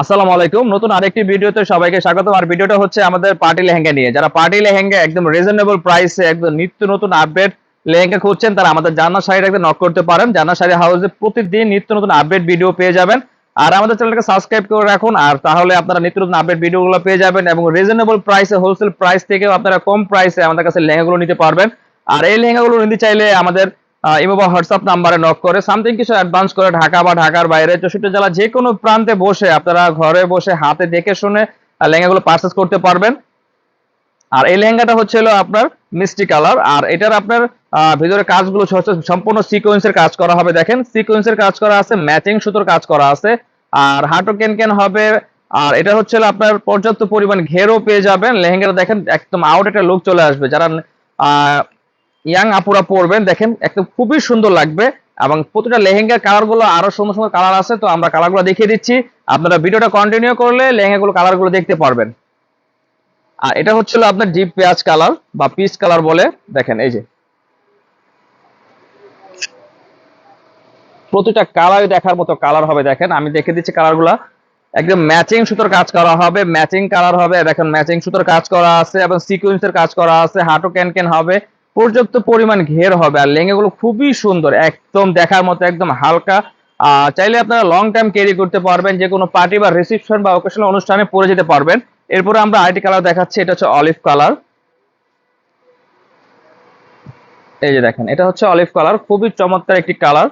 আসসালামু আলাইকুম। নতুন আরেকটি ভিডিওতে সবাইকে স্বাগত আর ভিডিওটা হচ্ছে আমাদের পার্টি লেহেঙ্গা নিয়ে। যারা পার্টি লেহেঙ্গা একদম রিজনেবল প্রাইসে একদম নিত্য নতুন আপডেট লেহেঙ্গা খুঁজছেন, তারা আমাদের জান্নাত শাড়ির একদম নক করতে পারেন। জান্নাত শাড়ি হাউসে প্রতিদিন নিত্য নতুন আপডেট ভিডিও পেয়ে যাবেন। আর আমাদের চ্যানেলকে সাবস্ক্রাইব করে রাখুন। আর তাহলে আপনারা নিত্য নতুন আপডেট ভিডিওগুলো পেয়ে যাবেন এবং রিজনেবল প্রাইসে হোলসেল প্রাইস থেকেও আপনারা কম প্রাইসে আমাদের কাছে লেহেঙ্গাগুলো নিতে পারবেন। আর এই লেহেঙ্গাগুলো নিতে চাইলে আমাদের ইমো বা হোয়াটসঅ্যাপ নাম্বারে নক করে সামথিং কিছু অ্যাডভান্স করে ঢাকা বা ঢাকার বাইরে, চৌষট্টি জেলা যে কোনো প্রান্তে বসে, আপনারা ঘরে বসে হাতে দেখে শুনে লেহেঙ্গাগুলো পারচেস করতে পারবেন। আর এই লেহেঙ্গাটা হচ্ছে আপনার মিষ্টি কালার। আর এটার আপনার ভিতরে কাজগুলো হচ্ছে সম্পূর্ণ সিকোয়েন্সের কাজ করা হবে। দেখেন সিকোয়েন্সের কাজ করা আছে ম্যাচিং সুতোর কাজ করা আছে। আর হাঁটু কেন কেন হবে, আর এটা হচ্ছে আপনার পর্যাপ্ত পরিমাণ ঘেরও পেয়ে যাবেন। লেহেঙ্গাটা দেখেন, একদম আউট একটা লুক চলে আসবে। যারা ইয়াং আপুরা পরবেন, দেখেন, একদম খুবই সুন্দর লাগবে। এবং প্রতিটা লেহেঙ্গার কালারগুলো আরও সুন্দর সুন্দর কালার আছে, তো আমরা কালারগুলো দেখিয়ে দিচ্ছি। আপনারা ভিডিওটা কন্টিনিউ করলে লেহেঙ্গা গুলো কালারগুলো দেখতে পারবেন। আর এটা হচ্ছিল আপনার ডিপ পেঁয়াজ কালার বা পিচ কালার বলে, দেখেন, এই যে। প্রতিটা কালার দেখার মতো কালার হবে, দেখেন, আমি দেখে দিচ্ছি কালারগুলা। একদম ম্যাচিং সুতোর কাজ করা হবে ম্যাচিং কালার হবে, দেখেন ম্যাচিং সুতোর কাজ করা আছে, এবং সিকুয়েন্সের কাজ করা আছে, হাঁটু ক্যান ক্যান হবে পর্যাপ্ত পরিমাণ ঘের হবে আর লেহেঙ্গাগুলো খুবই সুন্দর, একদম দেখার মতো, একদম হালকা। চাইলে আপনারা লং টাইম ক্যারি করতে পারবেন, যে কোনো পার্টি বা রিসেপশন বা অকেশনাল অনুষ্ঠানে পরে যেতে পারবেন। এরপরে আমরা আরেকটি কালার দেখাচ্ছি, এটা হচ্ছে অলিভ কালার এই যে দেখেন, এটা হচ্ছে অলিভ কালার খুবই চমৎকার একটি কালার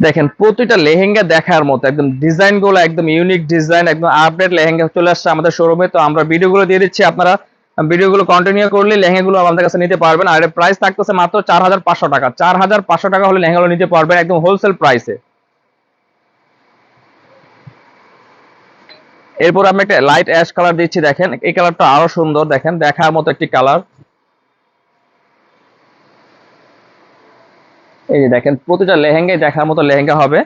দেখেন, প্রতিটা লেহেঙ্গা দেখার মতো, একদম ডিজাইনগুলো, একদম ইউনিক ডিজাইন একদম আপডেট লেহেঙ্গা চলে আসছে আমাদের শোরুমে তো আমরা ভিডিওগুলো দিয়ে দিচ্ছি, আপনারা ভিডিওগুলো কন্টিনিউ করলে লেহেঙ্গাগুলো আমাদের কাছে নিতে পারবেন। আর প্রাইস থাকতেছে মাত্র চার হাজার পাঁচশো টাকা। চার হাজার পাঁচশো টাকা হলে লেহেঙ্গাগুলো নিতে পারবেন একদম হোলসেল প্রাইসে এরপর আমি একটা লাইট অ্যাশ কালার দিচ্ছি, দেখেন। এই কালারটা আরও সুন্দর, দেখেন। দেখার মতো একটি কালার এই যে দেখেন, প্রতিটা লেহেঙ্গায় দেখার মতো লেহেঙ্গা হবে।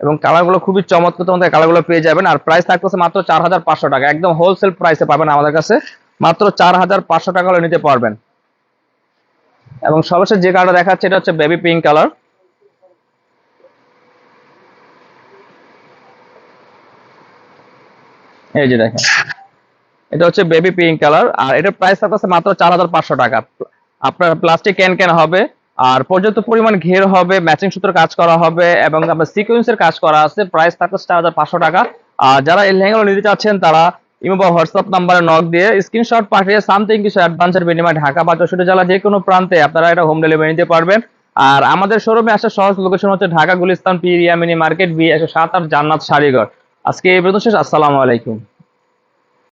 এবং কালারগুলো খুবই চমৎকার, তোমাদের কালারগুলো পেয়ে যাবেন। আর প্রাইস থাকতেছে মাত্র চার হাজার পাঁচশো টাকা। একদম হোলসেল প্রাইসে পাবেন আমাদের কাছে। মাত্র চার হাজার পাঁচশো টাকা নিতে পারবেন। এবং সর্বশেষ যে কালারটা দেখাচ্ছে, এটা হচ্ছে বেবি পিঙ্ক কালার এই যে দেখেন। এটা হচ্ছে বেবি পিঙ্ক কালার আর এটার প্রাইস থাকতেছে মাত্র চার হাজার পাঁচশো টাকা। আপনার প্লাস্টিক ক্যান ক্যান হবে, আর পর্যাপ্ত পরিমাণ ঘের হবে ম্যাচিং সুতোর কাজ করা হবে, এবং আপনার সিকোয়েন্সের কাজ করা আছে প্রাইস থাকতেছে চার হাজার পাঁচশো টাকা। আর যারা এই লেহেঙ্গাগুলো নিতে চাচ্ছেন, তারা ইমো বা হোয়াটসঅ্যাপ নাম্বারে নক দিয়ে স্ক্রিনশট পাঠিয়ে সামথিং কিছু অ্যাডভান্সের বিনিময়ে ঢাকা বা চৌষট্টি জেলা যে কোনো প্রান্তে আপনারা এটা হোম ডেলিভারি নিতে পারবেন। আর আমাদের শোরুমে আসার সহজ লোকেশন হচ্ছে ঢাকা গুলিস্তান পিরিয়া মিনি মার্কেট বি একশো সাত আট, জান্নাত, সারিগড়। আজকে এই পর্যন্ত শেষ। আসসালামু আলাইকুম।